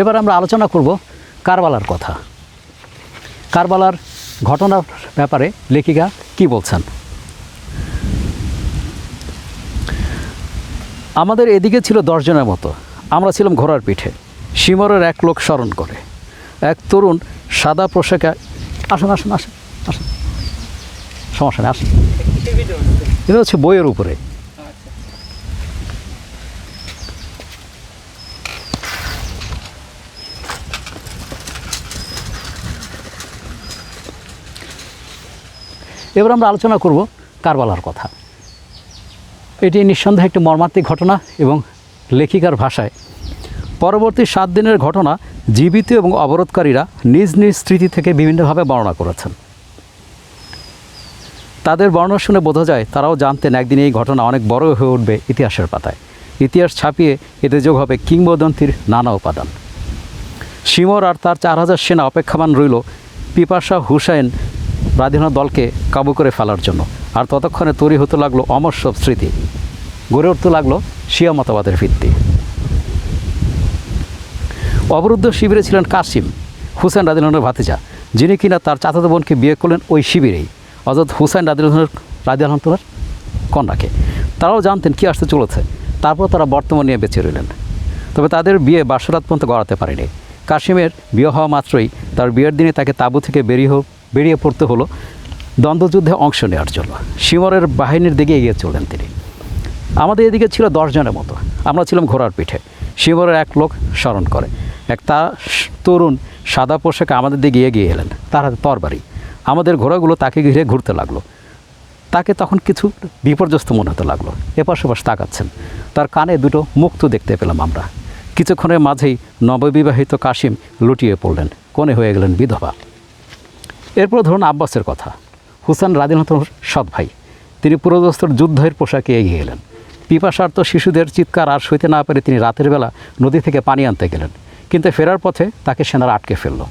এবার আমরা আলোচনা করব কারবালার কথা। কারবালার ঘটনার ব্যাপারে লেখিকা কি বলছেন? আমাদের এদিকে ছিল দশজনের মতো। আমরা ছিলাম ঘোড়ার পিঠে। সিমরের এক লোক স্মরণ করে। এক তরুণ সাদা পোশাকে আসুন আসুন আসুন আসুন। সমস্যা নেই, আসুন। এটা হচ্ছে বইয়ের উপরে। এবার আমরা আলোচনা করব কারবালার কথা। এটি নিঃসন্দেহে একটি মর্মান্তিক ঘটনা এবং লেখিকার ভাষায়। পরবর্তী সাত দিনের ঘটনা জীবিত এবং অবরোধকারীরা নিজ নিজ স্মৃতি থেকে বিভিন্নভাবে বর্ণনা করেছেন। তাদের বর্ণনা শুনে বোঝা যায়, তারাও জানতেন একদিন এই ঘটনা অনেক বড় হয়ে উঠবে ইতিহাসের পাতায়। ইতিহাস ছাপিয়ে এতে যোগ হবে কিংবদন্তির নানা উপাদান। সিমর আর তার চার হাজার সেনা অপেক্ষামান রইল পিপাসা হুসাইন স্বাধীনতা দলকে কাবু করে ফেলার জন্য। আর ততক্ষণে তৈরি হতে লাগল অমর স্মৃতি। গড়ে উঠতে লাগল শিয়া মতবাদের ভিত্তি। অবরুদ্ধ শিবিরে ছিলেন কাসিম, হুসেন রাদিনের ভাতিজা, যিনি কিনা তার চাচাতো বোনকে বিয়ে করলেন ওই শিবিরেই। অর্থাৎ হুসেন রাদিনের রাদিয়ালহতলার কন্যাকে। তারাও জানতেন কী আসতে চলেছে। তারপর তারা বর্তমান নিয়ে বেঁচে রইলেন। তবে তাদের বিয়ে বাসরাত পর্যন্ত গড়াতে পারেনি। কাশিমের বিয়ে হওয়া মাত্রই তার বিয়ের দিনে তাকে তাঁবু থেকে বেরিয়ে হো- বেরিয়ে পড়তে হলো। দ্বন্দ্বযুদ্ধে অংশ নেওয়ার জন্য। সিমরের বাহিনীর দিকে এগিয়ে চলেন তিনি। আমাদের এদিকে ছিল দশজনের মতো। আমরা ছিলাম ঘোড়ার পিঠে। শিবরের এক লোক স্মরণ করে। এক তা তরুণ সাদা পোশাকে আমাদের দিকে এগিয়ে এলেন। তার তরবারি। আমাদের ঘোড়াগুলো তাকে ঘিরে ঘুরতে লাগল। তাকে তখন কিছু বিপর্যস্ত মনে হতে লাগল। এপাশ ওপাশ তাকাচ্ছেন। তার কানে দুটো মুক্ত দেখতে পেলাম আমরা। কিছুক্ষণের মাঝেই নববিবাহিত কাশিম লুটিয়ে পড়লেন। কোণে হয়ে গেলেন বিধবা। এরপর ধরুন আব্বাসের কথা। হুসেন রাদিনতর সৎ ভাই। তিনি পুরোদস্তর যুদ্ধের পোশাকে এগিয়ে এলেন। পিপাসার্থ শিশুদের চিৎকার আর সইতে না পেরে তিনি রাতের বেলা নদী থেকে পানি আনতে গেলেন। কিন্তু ফেরার পথে তাকে সেনারা আটকে ফেলল।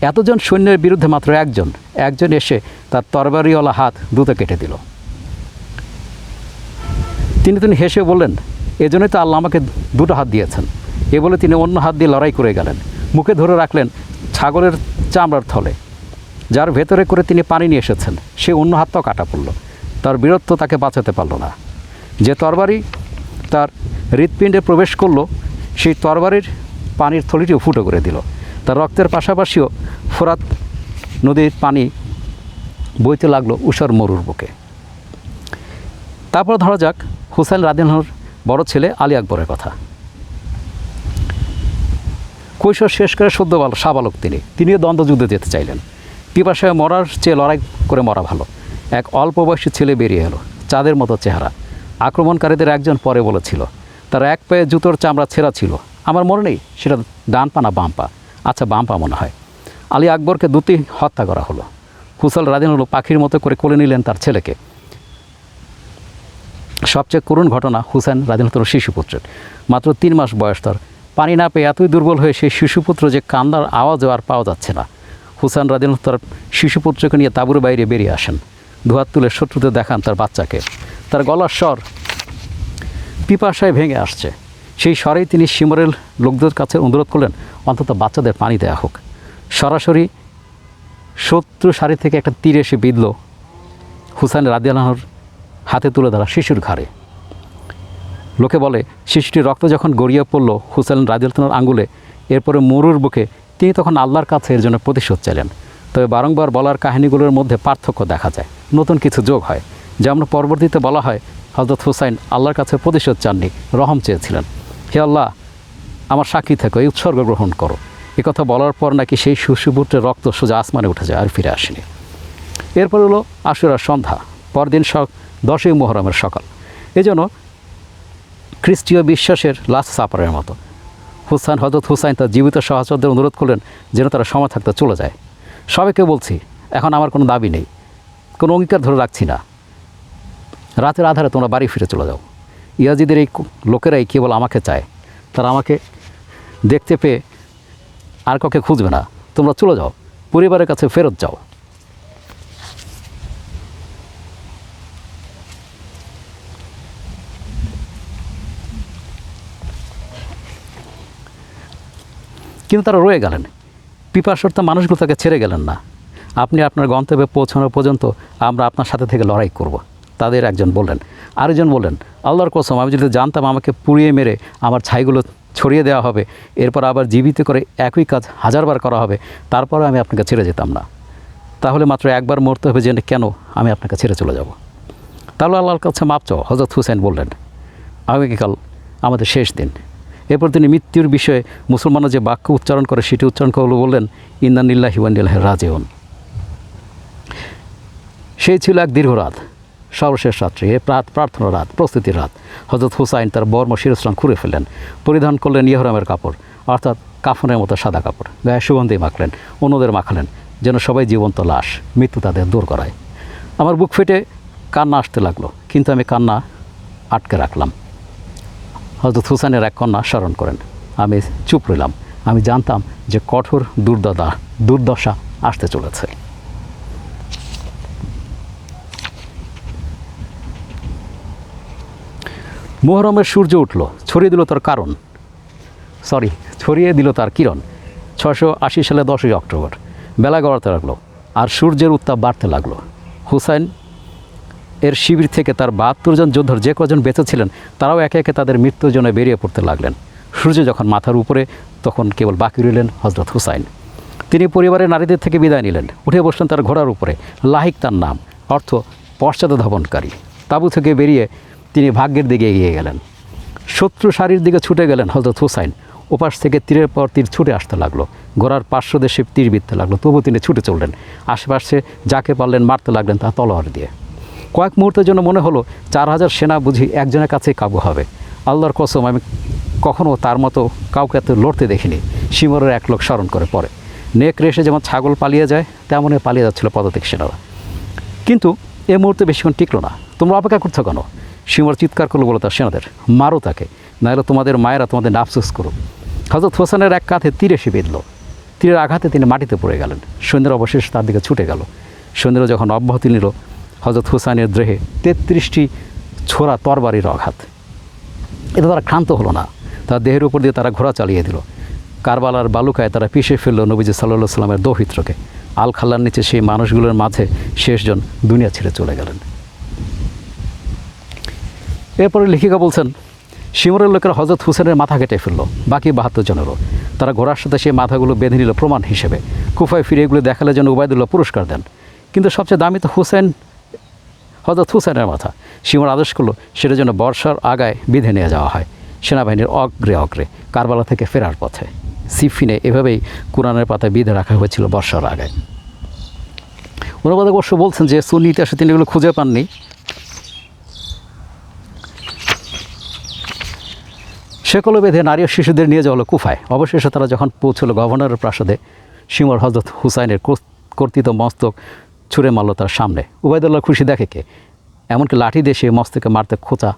এতজন সৈন্যের বিরুদ্ধে মাত্র একজন একজন এসে তার তরবারিওয়ালা হাত দুটো কেটে দিল। তিনি তিনি হেসে বললেন, এজন্যই তো আল্লাহ আমাকে দুটো হাত দিয়েছেন। এ বলে তিনি অন্য হাত দিয়ে লড়াই করে গেলেন। মুখে ধরে রাখলেন ছাগলের চামড়ার থলে। যার ভেতরে করে তিনি পানি নিয়ে এসেছেন, সে অন্য হাতটাও কাটা পড়ল। তার বীরত্ব তাকে বাঁচাতে পারল না। যে তরবারি তার হৃৎপিণ্ডে প্রবেশ করল, সেই তরবারির পানির থলিটিও ফুটো করে দিল। তার রক্তের পাশাপাশিও ফোরাত নদীর পানি বইতে লাগল উষার মরুর বুকে। তারপর ধরা যাক হুসেন রাদিনহর বড় ছেলে আলী আকবরের কথা। কৈশোর শেষ করে সদ্য বাল সাবালক তিনি। তিনিও দ্বন্দ্বযুদ্ধে যেতে চাইলেন। পিপাসায় মরার চেয়ে লড়াই করে মরা ভালো। এক অল্প বয়সী ছেলে বেরিয়ে এলো, চাঁদের মতো চেহারা। আক্রমণকারীদের একজন পরে বলেছিল, তার এক পায়ে জুতোর চামড়া ছেঁড়া ছিল। আমার মনে নেই, সেটা ডান পা না বাম পা। আচ্ছা বাম পা মনে হয়। আলী আকবরকে দুটি হত্যা করা হলো। হুসাল রাদিন হলো পাখির মতো করে কোলে নিলেন তার ছেলেকে। সবচেয়ে করুণ ঘটনা হুসেন রাদিনতর শিশুপুত্রের। মাত্র তিন মাস বয়স তার। পানি না পেয়ে এতই দুর্বল হয়ে সেই শিশুপুত্র যে কান্দার আওয়াজও আর পাওয়া যাচ্ছে না। হুসেন রাদিন তার শিশুপুত্রকে নিয়ে তাঁবুর বাইরে বেরিয়ে আসেন। দুহাত তুলে শত্রুতে দেখান তার বাচ্চাকে। তার গলার স্বর পিপাসায় ভেঙে আসছে। সেই স্বরেই তিনি সিমরের লোকদের কাছে অনুরোধ করলেন, অন্তত বাচ্চাদের পানি দেওয়া হোক। সরাসরি শত্রু সারি থেকে একটা তীর এসে বিঁধল হুসেন রাদিয়ালাহর হাতে তুলে ধরা শিশুর ঘাড়ে। লোকে বলে, শিশুটির রক্ত যখন গড়িয়ে পড়ল হুসেন রাজিয়ালতনার আঙ্গুলে এরপরে মরুর বুকে তিনি তখন আল্লাহর কাছে এর জন্য প্রতিশোধ চাইলেন। তবে বারংবার বলার কাহিনীগুলোর মধ্যে পার্থক্য দেখা যায়। নতুন কিছু যোগ হয়। যেমন পরবর্তীতে বলা হয় হজরত হুসাইন আল্লাহর কাছে প্রতিশোধ চাননি, রহম চেয়েছিলেন। হে আল্লাহ, আমার সাক্ষী থেকো, এই উৎসর্গ গ্রহণ করো। কথা বলার পর নাকি সেই শিশুপুত্রের রক্ত সোজা আসমানে উঠে যায়, আর ফিরে আসেনি। এরপর হলো আশুরার সন্ধ্যা, পরদিন সক দশই মোহরমের সকাল। এজন্য খ্রিস্টীয় বিশ্বাসের লাস্ট সাপারের মতো। হুসাইন হজরত হুসাইন তার জীবিত সহচরদের অনুরোধ করলেন যেন তারা সময় থাকতে চলে যায়। সবাইকে বলছি, এখন আমার কোনো দাবি নেই। কোনো অঙ্গীকার ধরে রাখছি না। রাতের আধারে তোমরা বাড়ি ফিরে চলে যাও। ইয়াজিদের এই লোকেরাই কেবল আমাকে চায়। তারা আমাকে দেখতে পেয়ে আর কাউকে খুঁজবে না। তোমরা চলে যাও। পরিবারের কাছে ফেরত যাও। কিন্তু তারা রয়ে গেলেন। পিপাসর্ত মানুষগুলো তাকে ছেড়ে গেলেন না। আপনি আপনার গন্তব্যে পৌঁছানো পর্যন্ত আমরা আপনার সাথে থেকে লড়াই করব। তাদের একজন বললেন, আরেকজন বললেন, আল্লাহর কসম, আমি যদি জানতাম আমাকে পুড়িয়ে মেরে আমার ছাইগুলো ছড়িয়ে দেওয়া হবে, এরপর আবার জীবিত করে একই কাজ হাজারবার করা হবে তারপরে আমি আপনাকে ছেড়ে যেতাম না। তাহলে মাত্র একবার মরতে হবে জেনে কেন আমি আপনাকে ছেড়ে চলে যাব? তাহলে আল্লাহর কাছে মাপ হজরত হুসেন বললেন, আগামীকাল আমাদের শেষ দিন। এরপর তিনি মৃত্যুর বিষয়ে মুসলমানরা যে বাক্য উচ্চারণ করে, সেটি উচ্চারণ করল বললেন ইন্দানিল্লাহ হিওয়ান্দিল্লাহ রাজেউন। সেই ছিল এক দীর্ঘ রাত, সর্বশেষ রাত্রি প্রাত, প্রার্থনা রাত, প্রস্তুতির রাত। হজরত হুসাইন তার বর্ম শিরস্ত্রাণ খুঁড়ে ফেললেন, পরিধান করলেন ইহরামের কাপড়, অর্থাৎ কাফনের মতো সাদা কাপড়, গায়ে সুগন্ধি মাখলেন, অন্যদের মাখালেন, যেন সবাই জীবন্ত লাশ, মৃত্যু তাদের দূর করায়। আমার বুক ফেটে কান্না আসতে লাগল, কিন্তু আমি কান্না আটকে রাখলাম। হজরত হুসাইনের এক কন্যা স্মরণ করেন। আমি চুপ রইলাম। আমি জানতাম যে কঠোর দুর্দশা দুর্দশা আসতে চলেছে। মোহরমের সূর্য উঠল। ছড়িয়ে দিল তার কারণ। সরি, ছড়িয়ে দিল তার কিরণ। ছশো আশি সালে দশই অক্টোবর। বেলা গড়াতে লাগল। আর সূর্যের উত্তাপ বাড়তে লাগল। হুসাইন এর শিবির থেকে তার বাহাত্তর জন যোদ্ধার যে কজন বেঁচে ছিলেন, তারাও একে একে তাদের মৃত্যুর জন্য বেরিয়ে পড়তে লাগলেন। সূর্য যখন মাথার উপরে, তখন কেবল বাকি রইলেন হজরত হুসাইন। তিনি পরিবারের নারীদের থেকে বিদায় নিলেন। উঠে বসলেন তার ঘোড়ার উপরে। লাহিক তার নাম, অর্থ, পশ্চাৎ ধাবনকারী। তাঁবু থেকে বেরিয়ে তিনি ভাগ্যের দিকে এগিয়ে গেলেন। শত্রু সারির দিকে ছুটে গেলেন হজরত হুসাইন। ওপাশ থেকে তীরের পর তীর ছুটে আসতে লাগল। ঘোড়ার পার্শ্ব দেশে তীর বিঁধতে লাগল। তবু তিনি ছুটে চললেন। আশেপাশে যাকে পারলেন মারতে লাগলেন তা তলোয়ার দিয়ে। কয়েক মুহূর্তের জন্য মনে হলো চার হাজার সেনা বুঝি একজনের কাছেই কাবু হবে। আল্লাহর কসম, আমি কখনও তার মতো কাউকে এত লড়তে দেখিনি। সিমরের এক লোক স্মরণ করে পড়ে। নেক রেসে যেমন ছাগল পালিয়ে যায়, তেমনই পালিয়ে যাচ্ছিল পদাতিক সেনারা। কিন্তু এ মুহূর্তে বেশিক্ষণ টিকলো না। তোমরা অপেক্ষা করছ কেন? সিমর চিৎকার করল বলো তার সেনাদের, মারো তাকে, নাহলে তোমাদের মায়েরা তোমাদের নাফসুস করুক। হজরত হোসেনের এক কাঁধে তীর এসে বেঁধল। তীরের আঘাতে তিনি মাটিতে পড়ে গেলেন। সৈন্যের অবশেষ তার দিকে ছুটে গেল। সৈন্যরা যখন অব্যাহতি নিল হজরত হুসাইনের দেহে তেত্রিশটি ছোড়া তরবারির আঘাত। এতে তারা ক্ষান্ত হলো না। তার দেহের উপর দিয়ে তারা ঘোড়া চালিয়ে দিল। কারবালার বালুকায় তারা পিষে ফেলল নবীজি সাল্লাহ সাল্লামের দৌহিত্রকে। আল খাল্লার নিচে সেই মানুষগুলোর মাঝে শেষজন দুনিয়া ছেড়ে চলে গেলেন। এরপরে লেখিকা বলছেন সিমরের লোকেরা হজরত হুসেনের মাথা কেটে ফেলল, বাকি বাহাত্তর জনেরও। তারা ঘোড়ার সাথে সেই মাথাগুলো বেঁধে নিল প্রমাণ হিসেবে। কুফায় ফিরে এগুলো দেখালে যেন উবায়দুল্লাহ পুরস্কার দেন। কিন্তু সবচেয়ে দামি তো হুসেন হজরত হুসেনের মাথা। সিমর আদেশ করল, সেটা যেন বর্ষার আগায় বেঁধে নিয়ে যাওয়া হয়। সেনাবাহিনীর অগ্রে অগ্রে কারবালা থেকে ফেরার পথে। সিফিনে এভাবেই কোরআনের পাতায় বেঁধে রাখা হয়েছিল বর্ষার আগায়। অনুবাদ অবশ্য বলছেন যে সুন্নি ইতিহাসে তিনি এগুলো খুঁজে পাননি। সেকলে বেঁধে নারী ও শিশুদের নিয়ে যাওয়া হলো কুফায়। অবশেষে তারা যখন পৌঁছলো গভর্নরের প্রাসাদে সিমর হজরত হুসাইনের কর্ত- কর্তৃত মস্তক ছুঁড়ে মারল তার সামনে। উবায়দুল্লাহ খুশি দেখে কে? এমনকি লাঠি দিয়ে সে মস্তকে মারতে খোঁচা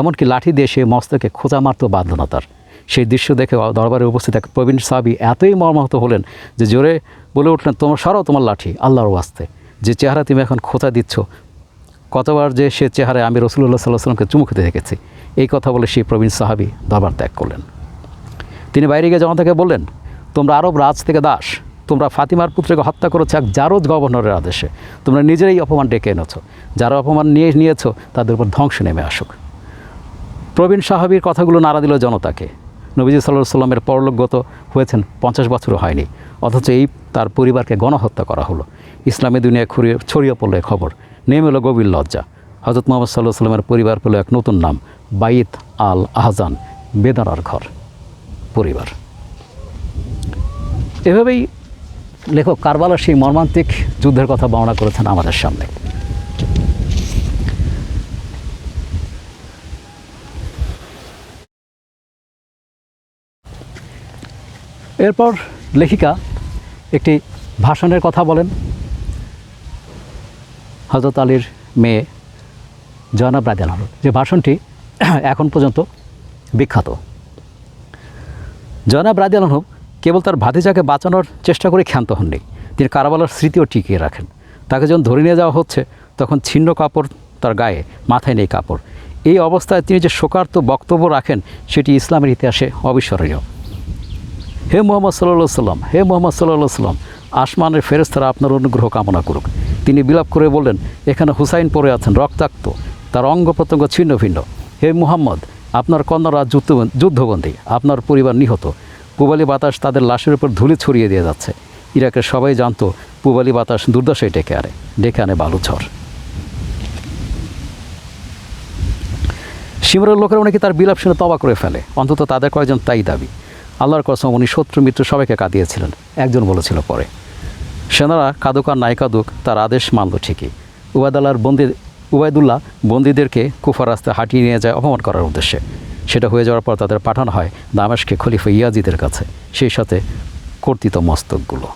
এমনকি লাঠি দিয়ে সে মস্তকে খোঁচা মারতেও বাধ্য না তার। সেই দৃশ্য দেখে দরবারে উপস্থিত এক প্রবীণ সাহাবি এতই মর্মাহত হলেন যে জোরে বলে উঠলেন, তোমার সারাও তোমার লাঠি, আল্লাহর ওয়াস্তে। যে চেহারা তুমি এখন খোঁচা দিচ্ছ, কতবার যে সে চেহারায় আমি রসুল্লাহ সাল্লাহ সাল্লামকে চুমু খেতে দেখেছি। এই কথা বলে সেই প্রবীণ সাহাবি দরবার ত্যাগ করলেন। তিনি বাইরে গিয়ে জনতাকে বললেন, তোমরা আরব রাজ থেকে দাস তোমরা ফাতিমার পুত্রকে হত্যা করেছ এক জারজ গভর্নরের আদেশে। তোমরা নিজেরাই অপমান ডেকে এনেছো। যারা অপমান নিয়ে নিয়েছো, তাদের উপর ধ্বংস নেমে আসুক। প্রবীণ সাহাবির কথাগুলো নাড়া দিল জনতাকে। নবীজি সাল্লাহ সাল্লামের পরলোকগত হয়েছেন পঞ্চাশ বছরও হয়নি। অথচ এই তার পরিবারকে গণহত্যা করা হলো। ইসলামী দুনিয়ায় খুঁড়িয়ে ছড়িয়ে পড়ল এই খবর। নেমে এলো গভীর লজ্জা। হজরত মোহাম্মদ সাল্লাহ সাল্লামের পরিবার পেল এক নতুন নাম, বাইত আল আহজান বেদানার ঘর, পরিবার। এভাবেই লেখক কারবালার সেই মর্মান্তিক যুদ্ধের কথা বর্ণনা করেছেন আমাদের সামনে। এরপর লেখিকা একটি ভাষণের কথা বলেন। হজরত আলীর মেয়ে জয়নাব রাজান যে ভাষণটি এখন পর্যন্ত বিখ্যাত। জয়নাব আনহু কেবল তার ভাতিজাকে বাঁচানোর চেষ্টা করে ক্ষান্ত হননি। তিনি কারাবালার স্মৃতিও টিকিয়ে রাখেন। তাকে যখন ধরে নিয়ে যাওয়া হচ্ছে, তখন ছিন্ন কাপড় তার গায়ে, মাথায় নেই কাপড়। এই অবস্থায় তিনি যে শোকার্ত বক্তব্য রাখেন, সেটি ইসলামের ইতিহাসে অবিস্মরণীয়। হে মোহাম্মদ সাল্লাহ সাল্লাম হে মোহাম্মদ সাল্লাহ সাল্লাম আসমানের ফেরেস্তারা আপনার অনুগ্রহ কামনা করুক। তিনি বিলাপ করে বললেন, এখানে হুসাইন পড়ে আছেন, রক্তাক্ত। তার অঙ্গ প্রত্যঙ্গ ছিন্ন ভিন্ন। হে মুহাম্মদ, আপনার কন্যারা যুদ্ধবন্দী, আপনার পরিবার নিহত। পূবালি বাতাস তাদের লাশের উপর ধুলি ছড়িয়ে দিয়ে যাচ্ছে। ইরাকের সবাই জানতো, পূবালি বাতাস দুর্দশায় ডেকে আনে ডেকে আনে বালুঝড়। সিমরের লোকেরা নাকি তার বিলাপ শুনে তবা করে ফেলে। অন্তত তাদের কয়েকজন তাই দাবি। আল্লাহর কসম, উনি শত্রু মিত্র সবাইকে কাঁদিয়েছিলেন। একজন বলেছিল পরে, সেনারা কাদুক আর নাই কাদুক, তার আদেশ মানল ঠিকই। উবায়দুল্লাহর বন্দি, উবায়দুল্লাহ বন্দীদেরকে কুফার রাস্তায় হাঁটিয়ে নিয়ে যায় অপমান করার উদ্দেশ্যে। সেটা হয়ে যাওয়ার পর তাদের পাঠানো হয় দামেশকে খলিফা ইয়াজিদের কাছে, সেই সাথে কর্তৃত মস্তকগুলো।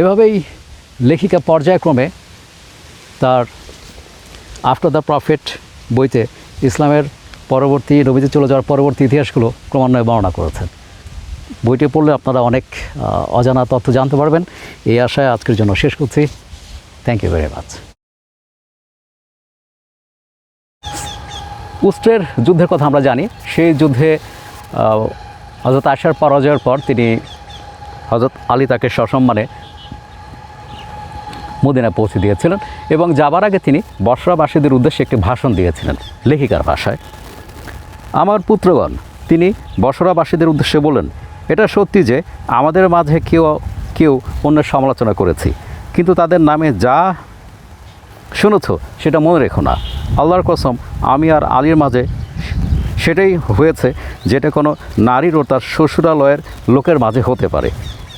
এভাবেই লেখিকা পর্যায়ক্রমে তার আফটার দ্য প্রফিট বইতে ইসলামের পরবর্তী, নবীতে চলে যাওয়ার পরবর্তী ইতিহাসগুলো ক্রমান্বয়ে বর্ণনা করেছেন। বইটি পড়লে আপনারা অনেক অজানা তথ্য জানতে পারবেন। এই আশায় আজকের জন্য শেষ করছি। থ্যাংক ইউ ভেরি মাচ উস্ট্রের যুদ্ধের কথা আমরা জানি। সেই যুদ্ধে হজরত আশার পরাজয়ের পর তিনি হজরত আলী তাকে সসম্মানে মদিনায় পৌঁছে দিয়েছিলেন এবং যাবার আগে তিনি বসরাবাসীদের উদ্দেশ্যে একটি ভাষণ দিয়েছিলেন লেখিকার ভাষায়। আমার পুত্রগণ, তিনি বসরাবাসীদের উদ্দেশ্যে বলেন এটা সত্যি যে আমাদের মাঝে কেউ কেউ অন্যের সমালোচনা করেছি। কিন্তু তাদের নামে যা শুনেছ সেটা মনে রেখো না। আল্লাহর কসম, আমি আর আলীর মাঝে সেটাই হয়েছে যেটা কোনো নারীর ও তার শ্বশুরালয়ের লোকের মাঝে হতে পারে।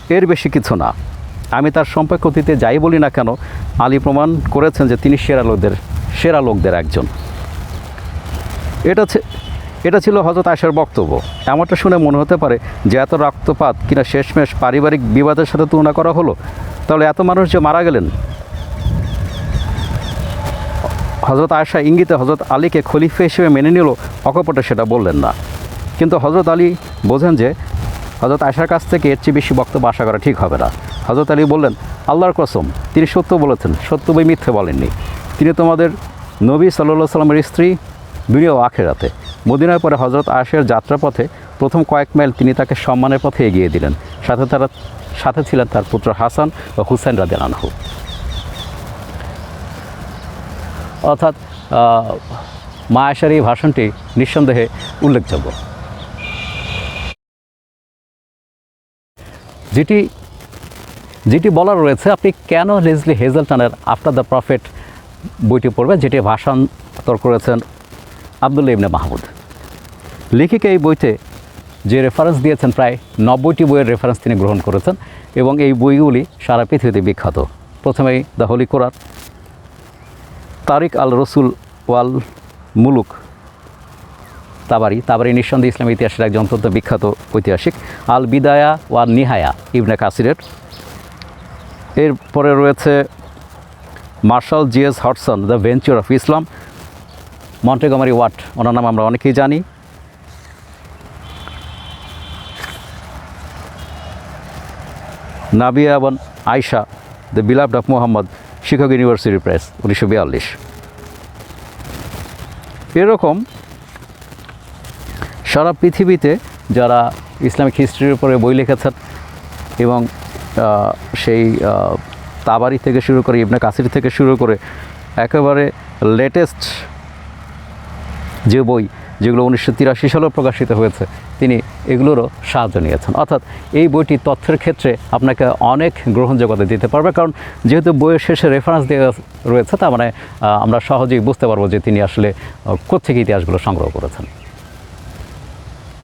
এর বেশি কিছু না। আমি তার সম্পর্ক অতীতে যাই বলি না কেন, আলী প্রমাণ করেছেন যে তিনি সেরা লোকদের সেরা লোকদের একজন। এটা এটা ছিল হজরত আয়সার বক্তব্য। এমনটা শুনে মনে হতে পারে যে এত রক্তপাত কিনা শেষমেশ পারিবারিক বিবাদের সাথে তুলনা করা হলো। তাহলে এত মানুষ যে মারা গেলেন? হজরত আয়সা ইঙ্গিতে হজরত আলীকে খলিফা হিসেবে মেনে নিল, অকপটে সেটা বললেন না। কিন্তু হজরত আলী বোঝেন যে হজরত আয়সার কাছ থেকে এর চেয়ে বেশি বক্তব্য আশা করা ঠিক হবে না। হজরত আলী বললেন, আল্লাহর কসম, তিনি সত্য বলেছেন সত্য বই মিথ্যে বলেননি। তিনি তোমাদের নবী সাল্লা সাল্লামের স্ত্রী, দুনিয়া আখেরাতে। মদিনার পরে হজরত আয়েশের যাত্রাপথে প্রথম কয়েক মাইল তিনি তাকে সম্মানের পথে এগিয়ে দিলেন। সাথে তারা, সাথে ছিলেন তার পুত্র হাসান ও হুসেন রাদিয়ান আনহু। অর্থাৎ মা আয়েশার এই ভাষণটি নিঃসন্দেহে উল্লেখযোগ্য। যেটি যেটি বলার রয়েছে, আপনি কেন লেজলি হেজেলটনের আফটার দ্য প্রফেট বইটি পড়বেন, যেটি ভাষান্তর করেছেন আবদুল্লা ইবনে মাহমুদ। লেখিকা এই বইতে যে রেফারেন্স দিয়েছেন প্রায় নব্বইটি বইয়ের রেফারেন্স তিনি গ্রহণ করেছেন এবং এই বইগুলি সারা পৃথিবীতে বিখ্যাত। প্রথমেই দ্য হোলি কোরআন তারিক আল রসুল ওয়াল মুলুক, তাবারি তাবারি নিঃসন্দেহে ইসলামী ইতিহাসের একজন অত্যন্ত বিখ্যাত ঐতিহাসিক, আল বিদায়া ওয়াল নিহায়া, ইবনে কাসিরের। এরপরে রয়েছে Marshall G S Hodgson the venture of Islam, Montgomery Watt, ওনার নাম আমরা অনেকেই জানি। নাবিয়া এবং Aisha the beloved of Muhammad Chicago university press, উনিশশো বিয়াল্লিশ। এরকম সারা পৃথিবীতে যারা ইসলামিক হিস্ট্রির উপরে বই লিখেছেন এবং সেই তাবারি থেকে শুরু করে ইবনে কাসির থেকে শুরু করে একেবারে লেটেস্ট যে বই যেগুলো উনিশশো তিরাশি সালেও প্রকাশিত হয়েছে, তিনি এগুলোরও সাহায্য নিয়েছেন। অর্থাৎ এই বইটি তথ্যের ক্ষেত্রে আপনাকে অনেক গ্রহণযোগ্যতা দিতে পারবে, কারণ যেহেতু বইয়ের শেষে রেফারেন্স দেওয়া রয়েছে, তার মানে আমরা সহজেই বুঝতে পারব যে তিনি আসলে কোথেকে ইতিহাসগুলো সংগ্রহ করেছেন।